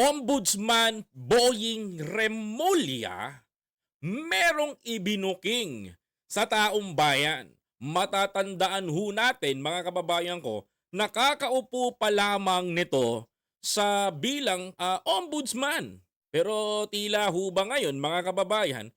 Ombudsman Boying Remulla merong ibinuking sa taong bayan. Matatandaan ho natin mga kababayan ko, nakakaupo pa lamang nito sa bilang ah, ombudsman. Pero tila ho ba ngayon mga kababayan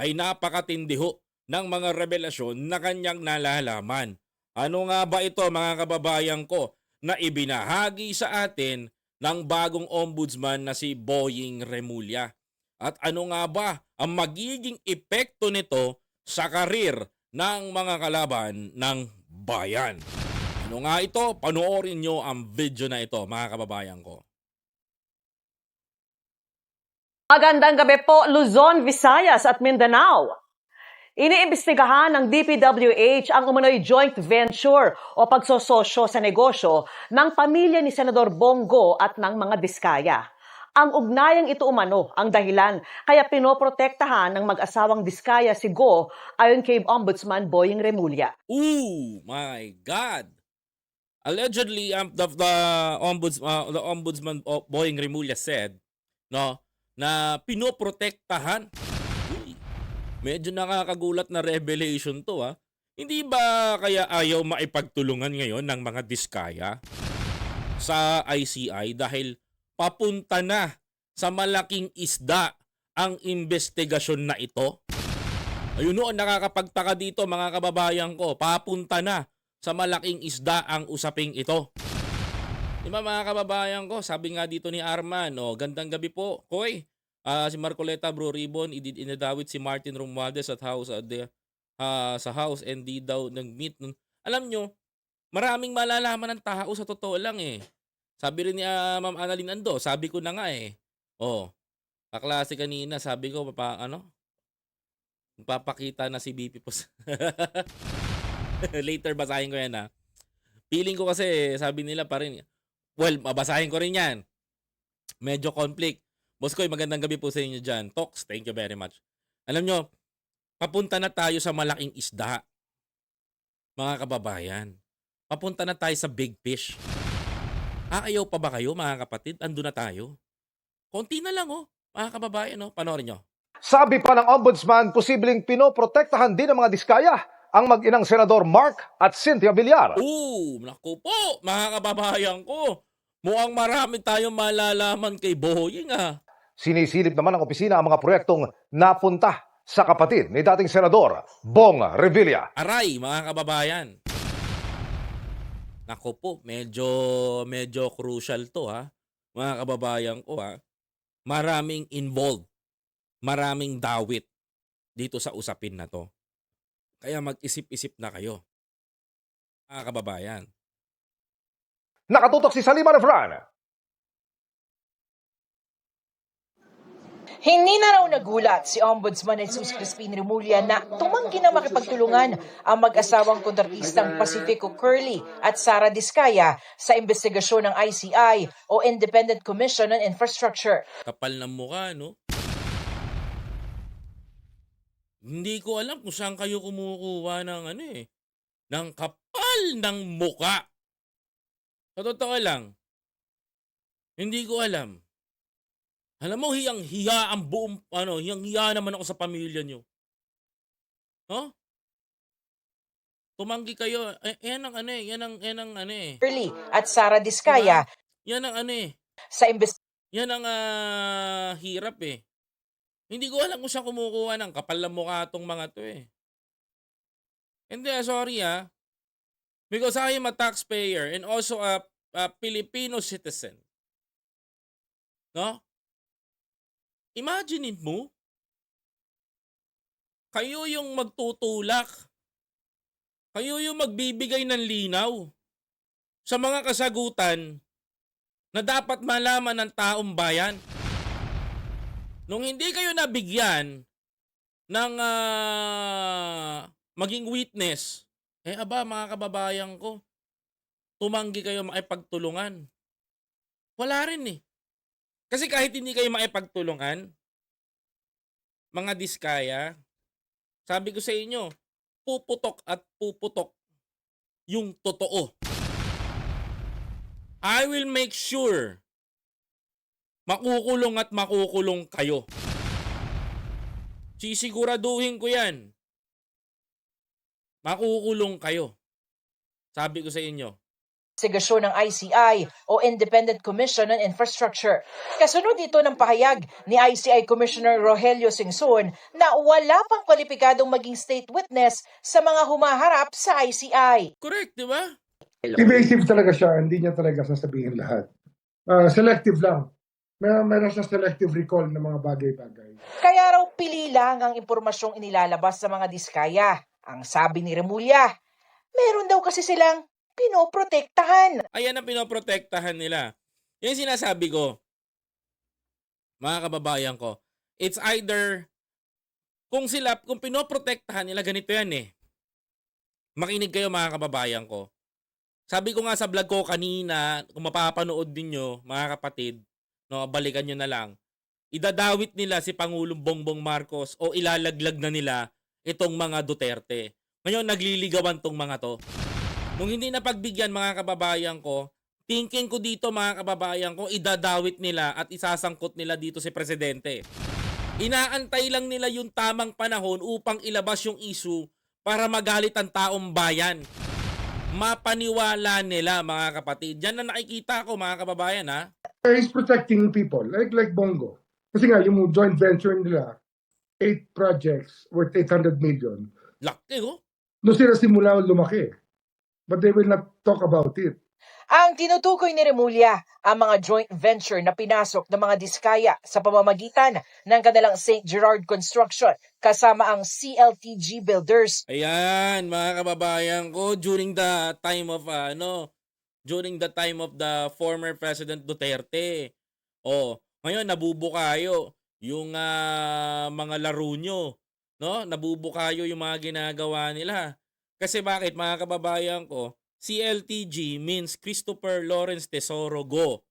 ay napakatindi ho ng mga revelasyon na kanyang nalalaman. Ano nga ba ito mga kababayan ko na ibinahagi sa atin ng bagong ombudsman na si Boying Remulla? At ano nga ba ang magiging epekto nito sa karir ng mga kalaban ng bayan? Ano nga ito? Panoorin nyo ang video na ito mga kababayan ko. Magandang gabi po, Luzon, Visayas at Mindanao. Iniimbestigahan ng DPWH ang umano'y joint venture o pagsososyo sa negosyo ng pamilya ni Senador Bongo at ng mga Diskaya. Ang ugnayang ito umano ang dahilan kaya pinoprotektahan ng mag-asawang Diskaya si Go ayon kay Ombudsman Boying Remulla. Ooh, my God! Allegedly, um, the, the, ombuds, uh, the ombudsman uh, Boying Remulla said, no, na pinoprotektahan. Medyo nakakagulat na revelation to, ha? Hindi ba kaya ayaw maipagtulungan ngayon ng mga diskaya sa ICI dahil papunta na sa malaking isda ang investigasyon na ito? Ayun noon, nakakapagtaka dito mga kababayan ko, papunta na sa malaking isda ang usaping ito. Di ba mga kababayan ko, sabi nga dito ni Arman, oh, gandang gabi po, Koy. Ah, si Marcoleta Bro Ribbon, inadawit si Martin Romualdez at house at the, ah, sa house and di daw nag-meet. Alam nyo, maraming malalaman ng tao sa totoo lang eh. Sabi rin ni ah, Ma'am Annalyn Ando, sabi ko na nga eh. Oh, kaklase kanina, sabi ko, papa, ano, Magpapakita na si BP po. Later basahin ko yan ha. Feeling ko kasi sabi nila pa rin. Well, mabasahin ko rin yan. Medyo conflict. Boss Koy, magandang gabi po sa inyo dyan. Talks, thank you very much. Alam nyo, papunta na tayo sa malaking isda. Mga kababayan. Papunta na tayo sa big fish. Aayaw pa ba kayo mga kapatid? Ando na tayo. Konti na lang oh. Mga kababayan oh. Panoorin nyo. Sabi pa ng ombudsman, posibleng pinoprotektahan din ng mga diskaya ang mag-inang senador Mark at Cynthia Villar. Oo, naku po, mga kababayan ko. Mukhang marami tayong malalaman kay Boying ah. Sinisilip naman ng opisina ang mga proyektong napunta sa kapatid ni dating senador Bong Revilla. Aray, mga kababayan. Naku po, medyo, medyo crucial to ha. Mga kababayan ko ha. Maraming involved. Maraming dawit dito sa usapin na to. Kaya mag-isip-isip na kayo. Mga kababayan. Nakatutok si Salima Refran. Hindi na raw nagulat si Ombudsman Jesus Crispin Remulla na tumanggi na makipagtulungan ang mag-asawang kontratistang Pacifico Curly at Sara Diskaya sa investigasyon ng ICI o Independent Commission on Infrastructure. Kapal ng mukha, no? Hindi ko alam kung saan kayo kumukuha ng ano eh. Ng kapal ng muka. Sa totoo lang, hindi ko alam. Alam mo, hiyang-hiya ang buong, ano, hiyang-hiya naman ako sa pamilya nyo. No? Tumanggi kayo. Eh, yan ang ano eh. Yan ang, yan ang ano eh. Curly at Sara Diskaya Yan ang ano eh. sa investigasyon Yan ang ah, hirap eh. Hindi ko alam kung saan kumukuha ng kapal ng mukha tong mga to eh. Hindi, ah, sorry ah. Because I am a taxpayer and also a, a Filipino citizen. No? Imaginein mo, kayo yung magtutulak. Kayo yung magbibigay ng linaw sa mga kasagutan na dapat malaman ng taong bayan. Nung hindi kayo nabigyan ng ah, maging witness, eh aba mga kababayan ko, tumanggi kayo makipagtulungan. Wala rin eh. Kasi kahit hindi kayo makipagtulungan, mga diskaya, sabi ko sa inyo, puputok at puputok yung totoo. I will make sure Makukulong at makukulong kayo. Sisiguraduhin ko yan. Makukulong kayo. Sabi ko sa inyo. Investigasyon ng ICI o Independent Commission on Infrastructure. Kasunod ito ng pahayag ni ICI Commissioner Rogelio Singson na wala pang kwalipikadong maging state witness sa mga humaharap sa ICI. Correct, di ba? Evasive talaga siya, hindi niya talaga sasabihin lahat. Ah, selective lang. May meron siya selective recall ng mga bagay-bagay. Kaya raw pili lang ang impormasyong inilalabas sa mga diskaya. Ang sabi ni Remulla, meron daw kasi silang pinoprotektahan. Ayan ang pinoprotektahan nila. Yan sinasabi ko. Mga kababayan ko. It's either kung sila, kung pinoprotektahan nila, ganito yan eh. Makinig kayo mga kababayan ko. Sabi ko nga sa vlog ko kanina, kung mapapanood ninyo, mga kapatid, no, balikan nyo na lang. Idadawit nila si Pangulong Bongbong Marcos o ilalaglag na nila itong mga Duterte. Ngayon, nagliligawan tong mga to. Nung hindi na pagbigyan mga kababayan ko, thinking ko dito mga kababayan ko, idadawit nila at isasangkot nila dito si Presidente. Inaantay lang nila yung tamang panahon upang ilabas yung issue para magalit ang taong bayan. Mapaniwala nila mga kapatid. Yan na nakikita ko mga kababayan ha. He's protecting people, like like Bongo. Kasi nga, yung joint venture nila, eight projects worth 800 million. Laki oh. Noong sila simula lumaki. But they will not talk about it. Ang tinutukoy ni Remulla ang mga joint venture na pinasok ng mga diskaya sa pamamagitan ng kanilang St. Gerard Construction kasama ang CLTG Builders. Ayan, mga kababayan ko, during the time of, uh, ano, during the time of the former President Duterte. Oh, ngayon nabubukayo yung ah, mga laro nyo. No? Nabubukayo yung mga ginagawa nila. Kasi bakit, mga kababayan ko, CLTG means Christopher Lawrence Tesoro Go.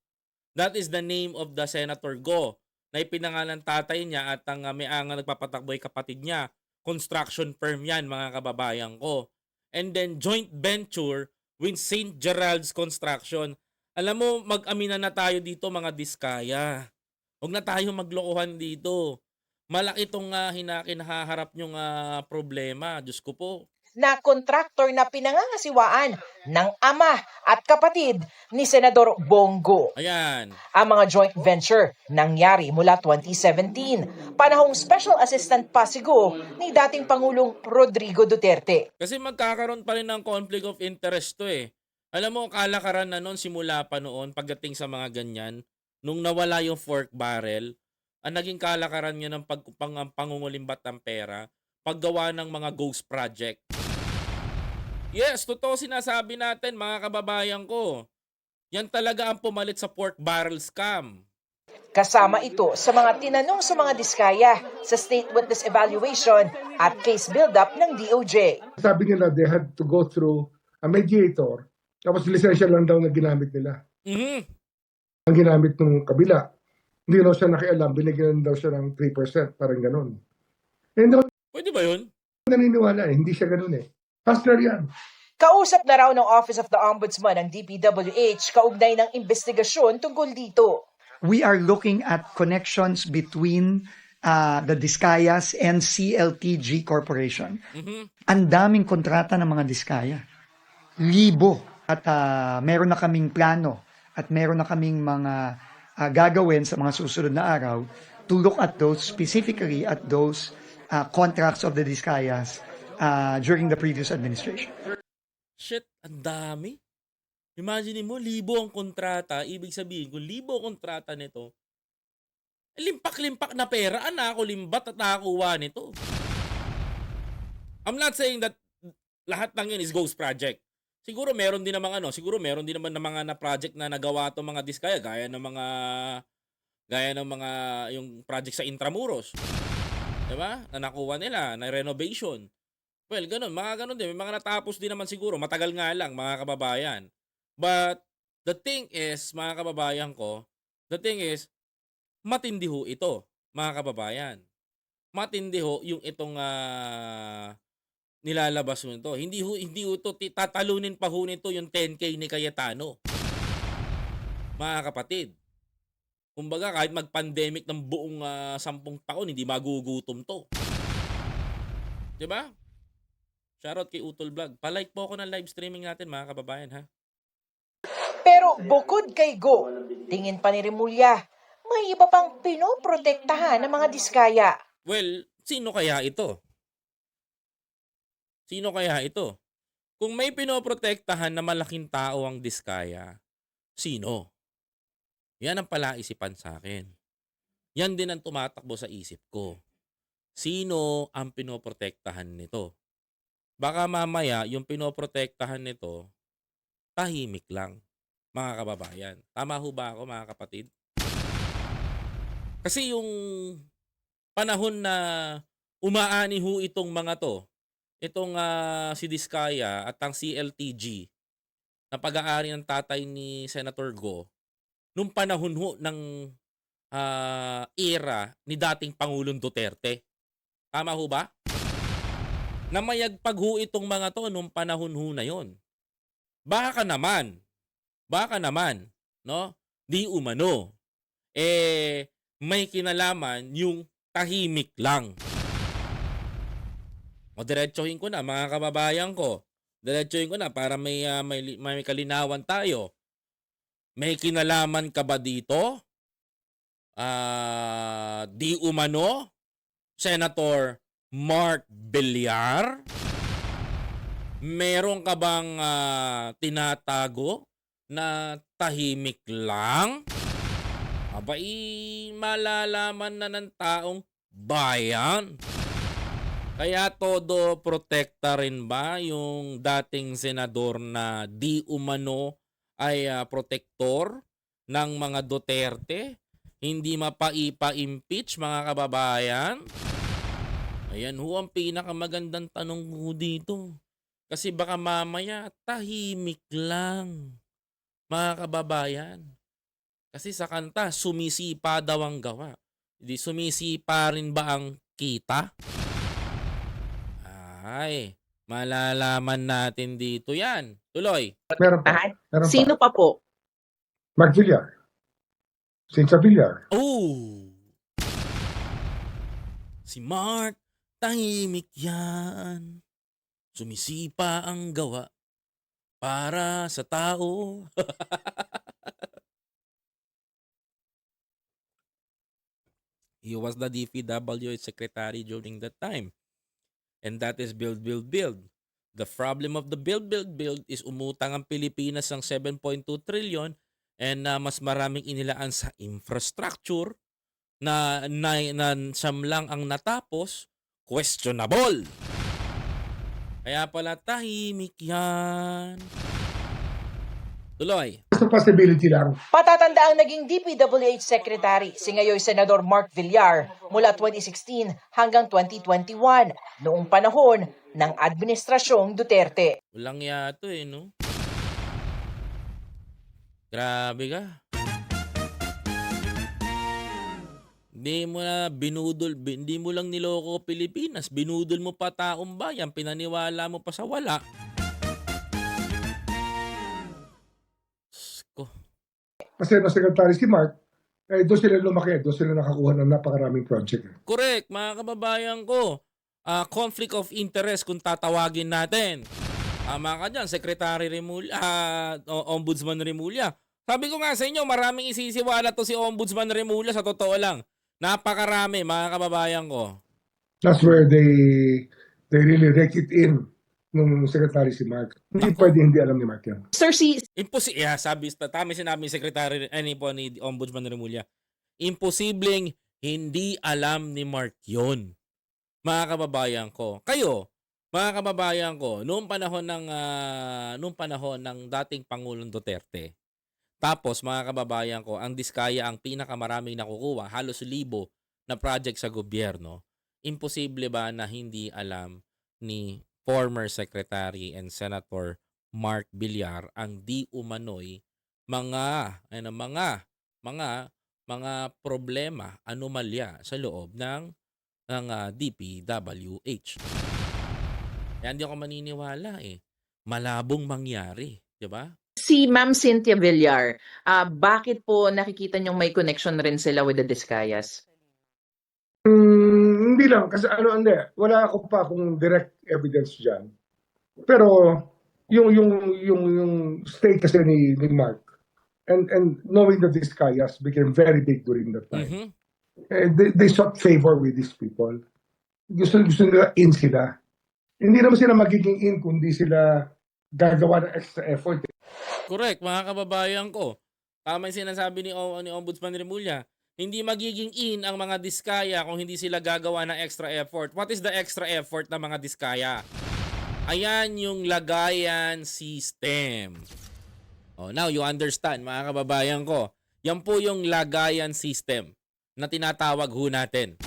That is the name of the Senator Go na ipinangalan tatay niya at ang uh, may ang nagpapatakbo kapatid niya. Construction firm yan mga kababayan ko. And then joint venture with St. Gerald's Construction. Alam mo, mag-amina na tayo dito mga diskaya. Huwag na tayo maglokohan dito. Malaki itong uh, hinakinaharap nyong uh, problema. Diyos ko po. Na kontraktor na pinangangasiwaan ng ama at kapatid ni Senador Bongo. Ayan. Ang mga joint venture nangyari mula 2017, panahong Special Assistant Pasigo ni dating Pangulong Rodrigo Duterte. Kasi magkakaroon pa rin ng conflict of interest to eh. Alam mo, kalakaran na noon simula pa noon pagdating sa mga ganyan, nung nawala yung fork barrel, ang naging kalakaran niya ng pag, pang, pangungulimbat ng pera, paggawa ng mga ghost project. Yes, totoo sinasabi natin mga kababayan ko. Yan talaga ang pumalit sa pork barrel scam. Kasama ito sa mga tinanong sa mga diskaya sa State Witness Evaluation at case build-up ng DOJ. Sabi nila, they had to go through a mediator. Tapos lisensya lang daw na ginamit nila. Mhm. Ang ginamit ng kabila. Hindi daw siya nakialam, binigyan daw siya ng 3%, parang ganun. Eh, hindi ako Pwede ba yun? naniniwala eh, hindi siya ganun eh. Hustler yan. Kausap na raw ng Office of the Ombudsman ang DPWH kaugnay ng investigasyon tungkol dito. we are looking at connections between uh, the Discayas and CLTG Corporation. Mhm. Ang daming kontrata ng mga Discaya. Libo. At uh, meron na kaming plano at meron na kaming mga uh, gagawin sa mga susunod na araw to look at those, specifically at those uh, contracts of the Discayas uh, during the previous administration. Shit, ang dami. Imagine mo, libo ang kontrata. Ibig sabihin, kung libo ang kontrata nito, eh, limpak-limpak na pera. Ana ako limbat at nakakuha nito. I'm not saying that lahat ng yun is ghost project. Siguro meron din namang ano, siguro meron din naman ng mga na project na nagawa to mga diskaya gaya ng mga gaya ng mga yung project sa Intramuros. 'Di ba? Na nakuha nila, na renovation. Well, ganun, mga ganun din. May mga natapos din naman siguro. Matagal nga lang, mga kababayan. But, the thing is, mga kababayan ko, the thing is, matindi ho ito, mga kababayan. Matindi ho yung itong ah, nilalabas mo ito. Hindi ho, hindi ho ito, tatalunin pa ho nito yung 10K ni Cayetano. Mga kapatid. Kumbaga, kahit mag-pandemic ng buong ah, sampung taon, hindi magugutom to. 'Di ba? Shoutout kay Utol Vlog. Pa-like po ako ng live streaming natin, mga kababayan, ha? Pero bukod kay Go, tingin pa ni Remulla, may iba pang pinoprotektahan ng mga diskaya. Well, sino kaya ito? Sino kaya ito? Kung may pinoprotektahan na malaking tao ang diskaya, sino? Yan ang palaisipan sa akin. Yan din ang tumatakbo sa isip ko. Sino ang pinoprotektahan nito? Baka mamaya yung pinoprotektahan nito, tahimik lang, mga kababayan. Tama ho ba ako, mga kapatid? Kasi yung panahon na umaani ho itong mga to, itong ah, si Diskaya at ang CLTG na pag-aari ng tatay ni Senator Go, nung panahon ho ng ah, era ni dating Pangulong Duterte. Tama ho ba? Namayagpag ho itong mga to nung panahon ho na yon. Baka naman, baka naman, no? Di umano. Eh, may kinalaman yung tahimik lang. O diretsuhin ko na mga kababayan ko. Diretsuhin ko na para may, ah, may, may kalinawan tayo. May kinalaman ka ba dito? Ah, di umano? Senator Mark Villar? Meron ka bang ah, tinatago na tahimik lang? Abay, malalaman na ng taong bayan. Kaya todo protekta rin ba yung dating senador na di umano ay ah, protektor ng mga Duterte? Hindi mapaipa-impeach mga kababayan? Ayan ho ang pinakamagandang tanong ko dito. Kasi baka mamaya tahimik lang mga kababayan. Kasi sa kanta, sumisipa daw ang gawa. Hindi sumisipa rin ba ang kita? Ay, malalaman natin dito yan. Tuloy. Meron pa. Meron Sino pa po? pa. Mark Villar. Sinsa Villar. Oh! Si Mark, tahimik yan. Sumisipa ang gawa para sa tao. He was the DPWH secretary during that time. And that is build, build, build. The problem of the build, build, build is umutang ang Pilipinas ng 7.2 trillion and na mas maraming inilaan sa infrastructure na, na, na siyam lang ang natapos, questionable. Kaya pala tahimik yan. Tuloy. Just a possibility lang. Patatanda ang naging DPWH Secretary si ngayon Senador Mark Villar mula 2016 hanggang 2021 noong panahon ng Administrasyong Duterte. Walang yato eh, no? Grabe ka. Hindi mo na binudol, bi- hindi mo lang niloko Pilipinas. Binudol mo pa taong bayan, pinaniwala mo pa sa wala. Ko. Kasi na secretary si Mark, eh, doon sila lumaki. Doon sila nakakuha ng napakaraming project. Correct, mga kababayan ko. Ah, conflict of interest kung tatawagin natin. Tama ka dyan, Secretary Remulla, o- Ombudsman Remulla. Sabi ko nga sa inyo, maraming isisiwala to si Ombudsman Remulla sa totoo lang. Napakarami, mga kababayan ko. That's where they they really rake it in nung secretary si Mark. Hindi pwede hindi alam ni Mark yan. Sir, si Imposi yeah, sabi, tama sinabi ni Secretary, ani po ni Ombudsman Remulla. Imposibleng hindi alam ni Mark yun. Mga kababayan ko. Kayo, mga kababayan ko, noong panahon ng ah, noong panahon ng dating Pangulong Duterte. Tapos mga kababayan ko, ang Diskaya ang pinakamaraming nakukuha, halos libo na project sa gobyerno. Imposible ba na hindi alam ni former Secretary and Senator Mark Villar ang di umano'y mga ano mga mga mga problema, anomalya sa loob ng ng ah, DPWH. Kaya hindi ako maniniwala eh. Malabong mangyari, 'di ba? Si Ma'am Cynthia Villar, ah, bakit po nakikita niyong may connection rin sila with the Discayas? Mm, hindi lang, kasi ano, hindi. Wala ako pa kung direct evidence dyan. Pero, yung, yung, yung, yung state kasi ni, ni Mark, and, and knowing that these kayas became very big during that time, Mhm. eh, they, they sought favor with these people. Gusto, gusto nila in sila. Hindi naman sila magiging in kung di sila gagawa ng extra effort. Correct, mga kababayan ko. Tama yung sinasabi ni, O- ni Ombudsman Remulla. Hindi magiging in ang mga diskaya kung hindi sila gagawa ng extra effort. What is the extra effort ng mga diskaya? Ayan yung lagayan system. Oh, now you understand, mga kababayan ko. Yan po yung lagayan system na tinatawag ho natin.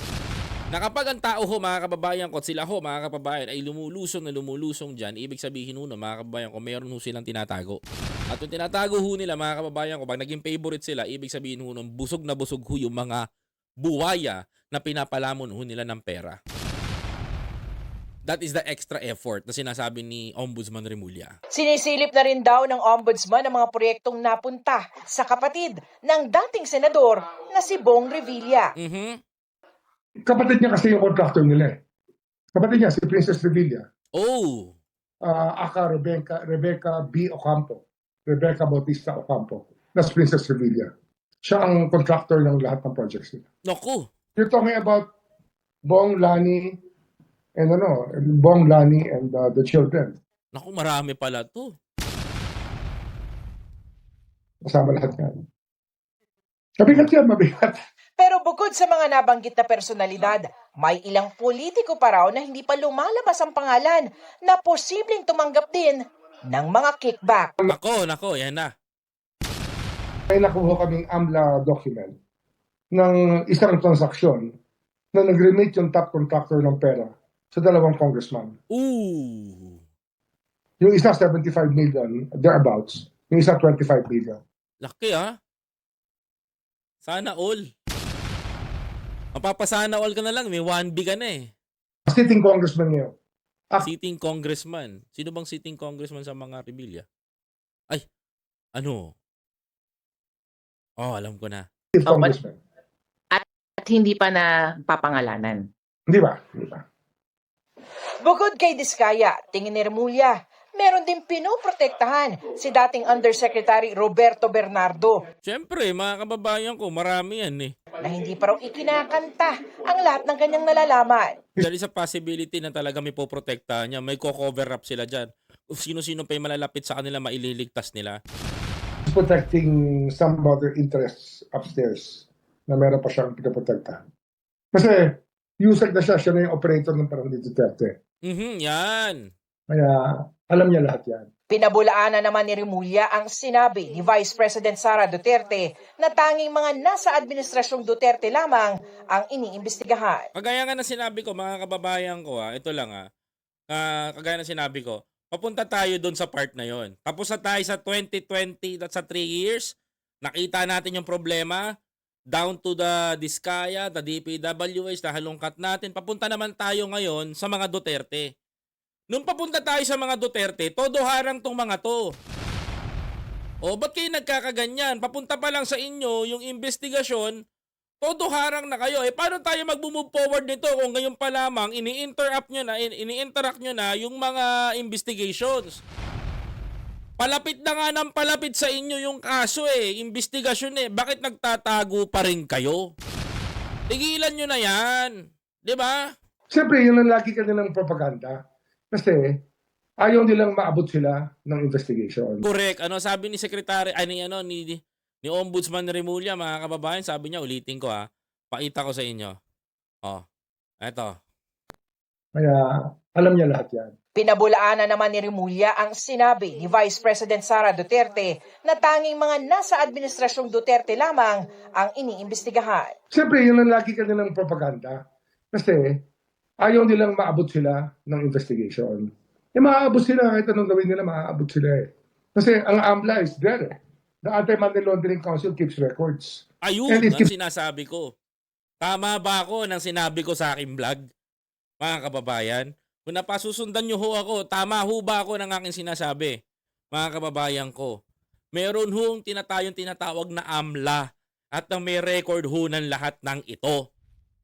Na kapag ang tao ho, mga kababayan ko, at sila ho, mga kababayan, ay lumulusong na lumulusong dyan, ibig sabihin ho, no, mga kababayan ko, meron ho silang tinatago. At yung tinatago ho nila, mga kababayan ko, pag naging favorite sila, ibig sabihin ho, nun, busog na busog ho yung mga buwaya na pinapalamon ho nila ng pera. That is the extra effort na sinasabi ni Ombudsman Remulla. Sinisilip na rin daw ng ombudsman ang mga proyektong napunta sa kapatid ng dating senador na si Bong Revilla. Mhm. Kapatid niya kasi yung contractor nila eh. Kapatid niya, si Princess Revilla. Oh, uh, aka Rebecca, Rebecca B. Ocampo. Rebecca Bautista Ocampo. That's Princess Revilla. Siya ang contractor ng lahat ng projects nila. naku. You're talking about Bong Lani and ano, Bong Lani and uh, the children. Naku, marami pala to. Kasama lahat yan. Mabigat yan, mabigat. Pero bukod sa mga nabanggit na personalidad, may ilang politiko pa raw na hindi pa lumalabas ang pangalan na posibleng tumanggap din ng mga kickback. Nako, nako, yan na. May nakuha kaming AMLA document ng isang transaksyon na nag-remit yung top contractor ng pera sa dalawang congressman. Ooh. Yung isa 75 million, thereabouts. Yung isa 25 million. Laki ah. Sana all. Mapapasana all ka na lang. May 1B ka na eh. Sitting congressman ngayon. Ah. Sitting congressman. Sino bang sitting congressman sa mga Rebilla? Ay, ano? Oh, alam ko na. Sitting Oh, but- congressman. At hindi pa na papangalanan. Hindi ba? Hindi ba? Bukod kay Diskaya, tingin ni Remulla, meron din pinoprotektahan si dating Undersecretary Roberto Bernardo Siyempre, mga kababayan ko, marami yan eh. na hindi pa raw ikinakanta ang lahat ng kanyang nalalaman. Dahil sa possibility na talaga may poprotektahan niya, may co-cover up sila dyan. Kung sino-sino pa yung malalapit sa kanila, maililigtas nila. He's protecting some other interests upstairs na meron pa siyang pinaprotektahan. Kasi USEC na siya, siya na yung operator ng parang Duterte. Mhm, yan. Kaya alam niya lahat yan. Pinabulaanan naman ni Remulla ang sinabi ni Vice President Sara Duterte na tanging mga nasa administrasyong Duterte lamang ang iniimbestigahan. Kagaya nga na sinabi ko, mga kababayan ko, ha, ito lang ha. Ah, kagaya na sinabi ko, papunta tayo doon sa part na yon. Tapos na tayo sa 2020 at sa 3 years, nakita natin yung problema, down to the Diskaya, the DPWH, the halongkat natin. Papunta naman tayo ngayon sa mga Duterte. Nung papunta tayo sa mga Duterte, todo harang tong mga to. O, ba't kayo nagkakaganyan? Papunta pa lang sa inyo yung investigasyon, todo harang na kayo. Eh, paano tayo mag-move forward nito kung ngayon pa lamang ini-interrupt nyo na, in- ini-interact nyo na yung mga investigations? Palapit na nga ng palapit sa inyo yung kaso eh, investigasyon eh. Bakit nagtatago pa rin kayo? Tigilan nyo na yan. 'Di ba? Siyempre, yun ang lagi kanilang propaganda. Kasi ayaw nilang maabot sila ng investigation. Correct. Ano sabi ni Secretary, ay ni, ano, ni, ni Ombudsman Remulla, mga kababayan, sabi niya, ulitin ko ha, pakita ko sa inyo. Oh, eto. Kaya alam niya lahat yan. Pinabulaanan naman ni Remulla ang sinabi ni Vice President Sara Duterte na tanging mga nasa administrasyong Duterte lamang ang iniimbestigahan. Siyempre, yun ang lagi kanilang propaganda. Kasi ayaw nilang maabot sila ng investigation. Eh, maaabot sila kahit anong gawin nila, maaabot sila eh. Kasi ang AMLA is there eh. The Anti-Money Laundering Council keeps records. Ayun And it ang keeps- sinasabi ko. Tama ba ako nang sinabi ko sa aking vlog? Mga kababayan, kung napasusundan nyo ho ako, tama ho ba ako ng aking sinasabi? Mga kababayan ko, meron hong tinatayong tinatawag na AMLA at na may record ho ng lahat ng ito.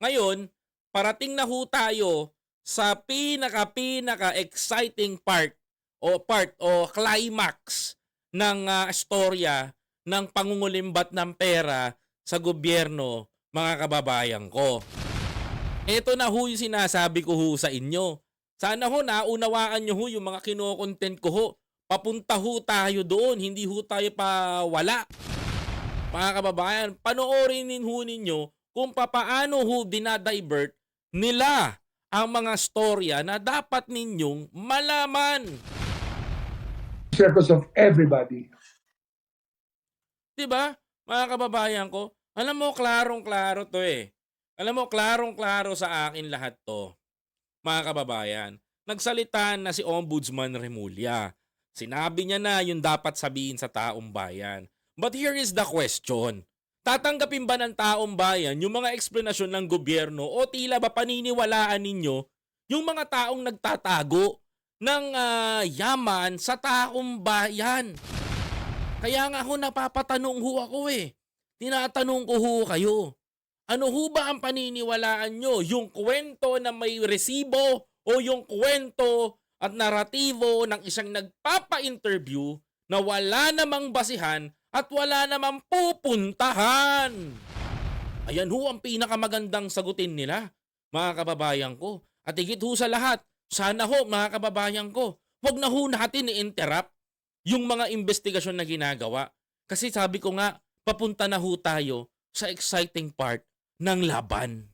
Ngayon, parating na ho tayo sa pinaka-pinaka exciting part o part o climax ng ah, storya ng pangungulimbat ng pera sa gobyerno, mga kababayan ko. Ito na ho yung sinasabi ko ho sa inyo. Sana ho naunawaan nyo ho yung mga kinokontent ko ho. Papunta ho tayo doon, hindi ho tayo pa wala. Mga kababayan, panoorin din ho ninyo kung papaano ho dinadivert nila ang mga storya na dapat ninyong malaman. circles of everybody. 'Di ba? Mga kababayan ko, alam mo klarong-klaro 'to eh. Alam mo klarong-klaro sa akin lahat 'to. Mga kababayan, nagsalita na si Ombudsman Remulla. Sinabi niya na yung dapat sabihin sa taong bayan. But here is the question. Tatanggapin ba ng taong bayan yung mga eksplanasyon ng gobyerno o tila ba paniniwalaan ninyo yung mga taong nagtatago ng ah, yaman sa taong bayan? Kaya nga ho napapatanong ho ako eh. Tinatanong ko ho kayo. Ano ho ba ang paniniwalaan nyo? Yung kwento na may resibo o yung kwento at naratibo ng isang nagpapa-interview na wala namang basihan at wala namang pupuntahan? Ayan ho ang pinakamagandang sagutin nila, mga kababayan ko. At higit ho sa lahat, sana ho mga kababayan ko, wag na ho natin i-interrupt yung mga investigasyon na ginagawa. Kasi sabi ko nga, papunta na ho tayo sa exciting part ng laban.